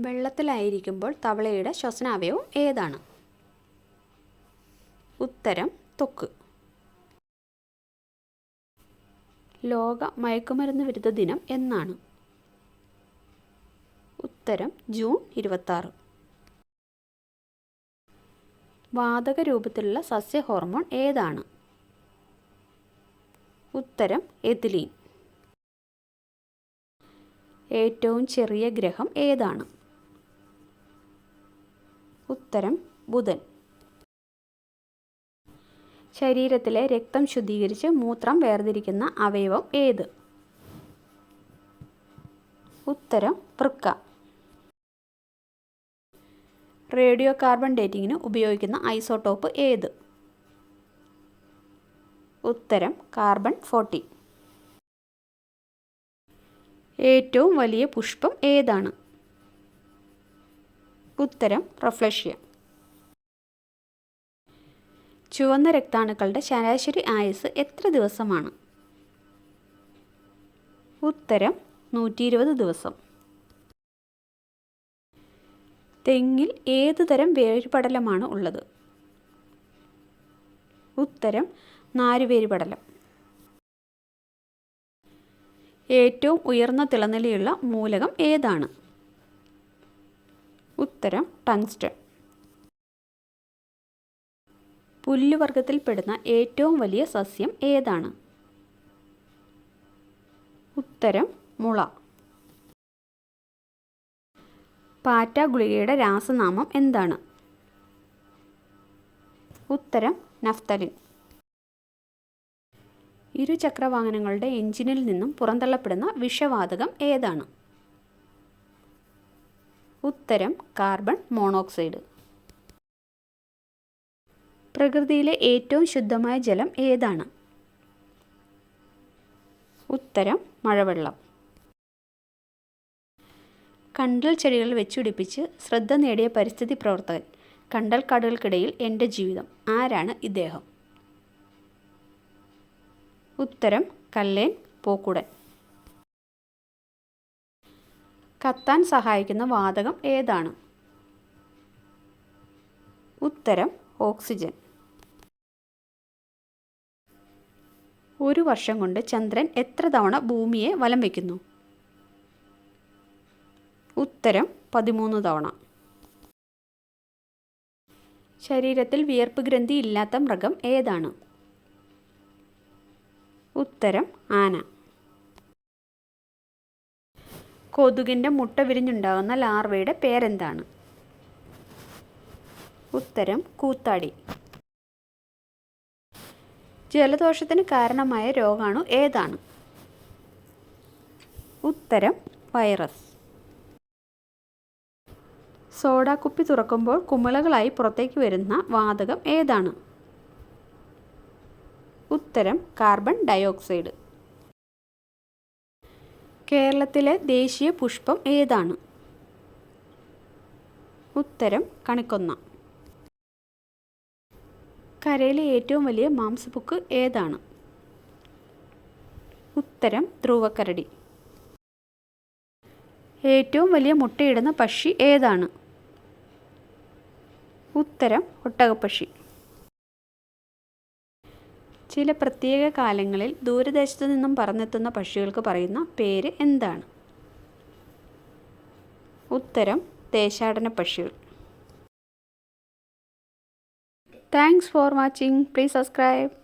വെള്ളത്തിലായിരിക്കുമ്പോൾ തവളയുടെ ശ്വസനാവയവം ഏതാണ്? ഉത്തരം തൊക്ക്. ലോക മയക്കുമരുന്ന് വിരുദ്ധ ദിനം എന്നാണ്. ഉത്തരം ജൂൺ ഇരുപത്താറ്. വാതക രൂപത്തിലുള്ള സസ്യ ഹോർമോൺ ഏതാണ്? ഉത്തരം എതിലീൻ ഏറ്റവും ചെറിയ ഗ്രഹം ഏതാണ്? ഉത്തരം ബുധൻ. ശരീരത്തിലെ രക്തം ശുദ്ധീകരിച്ച് മൂത്രം വേർതിരിക്കുന്ന അവയവം ഏത്? ഉത്തരം വൃക്ക. റേഡിയോ കാർബൺ ഡേറ്റിങ്ങിന് ഉപയോഗിക്കുന്ന ഐസോടോപ്പ് ഏത്? ഉത്തരം കാർബൺ ഫോർട്ടി. ഏറ്റവും വലിയ പുഷ്പം ഏതാണ്? ഉത്തരം റഫ്ലഷ്യ ചുവന്ന രക്താണുക്കളുടെ ശരാശരി ആയുസ് എത്ര ദിവസമാണ്? ഉത്തരം നൂറ്റി ഇരുപത് ദിവസം. തെങ്ങിൽ ഏതു തരം വേരുപടലമാണ് ഉള്ളത്? ഉത്തരം നാരുവേരുപടലം. ഏറ്റവും ഉയർന്ന തിളനിലയുള്ള മൂലകം ഏതാണ്? ഉത്തരം ടങ്സ്റ്റൺ. പുല്ലുവർഗത്തിൽപ്പെടുന്ന ഏറ്റവും വലിയ സസ്യം ഏതാണ്? ഉത്തരം മുള. പാറ്റ ഗുളികയുടെ രാസനാമം എന്താണ്? ഉത്തരം നഫ്തലിൻ. ഇരുചക്രവാഹനങ്ങളുടെ എഞ്ചിനിൽ നിന്നും പുറന്തള്ളപ്പെടുന്ന വിഷവാതകം ഏതാണ്? ഉത്തരം കാർബൺ മോണോക്സൈഡ്. പ്രകൃതിയിലെ ഏറ്റവും ശുദ്ധമായ ജലം ഏതാണ്? ഉത്തരം മഴവെള്ളം. കണ്ടൽ ചെടികൾ വെച്ചുപിടിപ്പിച്ച് ശ്രദ്ധ നേടിയ പരിസ്ഥിതി പ്രവർത്തകൻ കണ്ടൽ കാടുകൾക്കിടയിൽ എന്റെ ജീവിതം. ആരാണ് ഇദ്ദേഹം? ഉത്തരം കല്ലേൻ പോക്കുടൻ. കത്താൻ സഹായിക്കുന്ന വാതകം ഏതാണ്? ഉത്തരം ഓക്സിജൻ. ഒരു വർഷം കൊണ്ട് ചന്ദ്രൻ എത്ര തവണ ഭൂമിയെ വലം വയ്ക്കുന്നു? ഉത്തരം പതിമൂന്ന് തവണ. ശരീരത്തിൽ വിയർപ്പ് ഗ്രന്ഥി ഇല്ലാത്ത മൃഗം ഏതാണ്? ഉത്തരം ആന. കൊതുകിന്റെ മുട്ട വിരിഞ്ഞുണ്ടാകുന്ന ലാർവയുടെ പേരെന്താണ്? ഉത്തരം കൂത്താടി. ജലദോഷത്തിന് കാരണമായ രോഗാണു ഏതാണ്? ഉത്തരം വൈറസ്. സോഡാ കുപ്പി തുറക്കുമ്പോൾ കുമിളകളായി പുറത്തേക്ക് വരുന്ന വാതകം ഏതാണ്? ഉത്തരം കാർബൺ ഡയോക്സൈഡ്. കേരളത്തിലെ ദേശീയ പുഷ്പം ഏതാണ്? ഉത്തരം കണിക്കൊന്ന. കരയിലെ ഏറ്റവും വലിയ മാംസപുക്ക് ഏതാണ്? ഉത്തരം ധ്രുവക്കരടി ഏറ്റവും വലിയ മുട്ടയിടുന്ന പക്ഷി ഏതാണ്? ഉത്തരം ഒട്ടകപ്പക്ഷി. ചില പ്രത്യേക കാലങ്ങളിൽ ദൂരദേശത്തു നിന്നും പറന്നെത്തുന്ന പക്ഷികൾക്ക് പറയുന്ന പേര് എന്താണ്? ഉത്തരം ദേശാടന പക്ഷികൾ. Thanks for watching please subscribe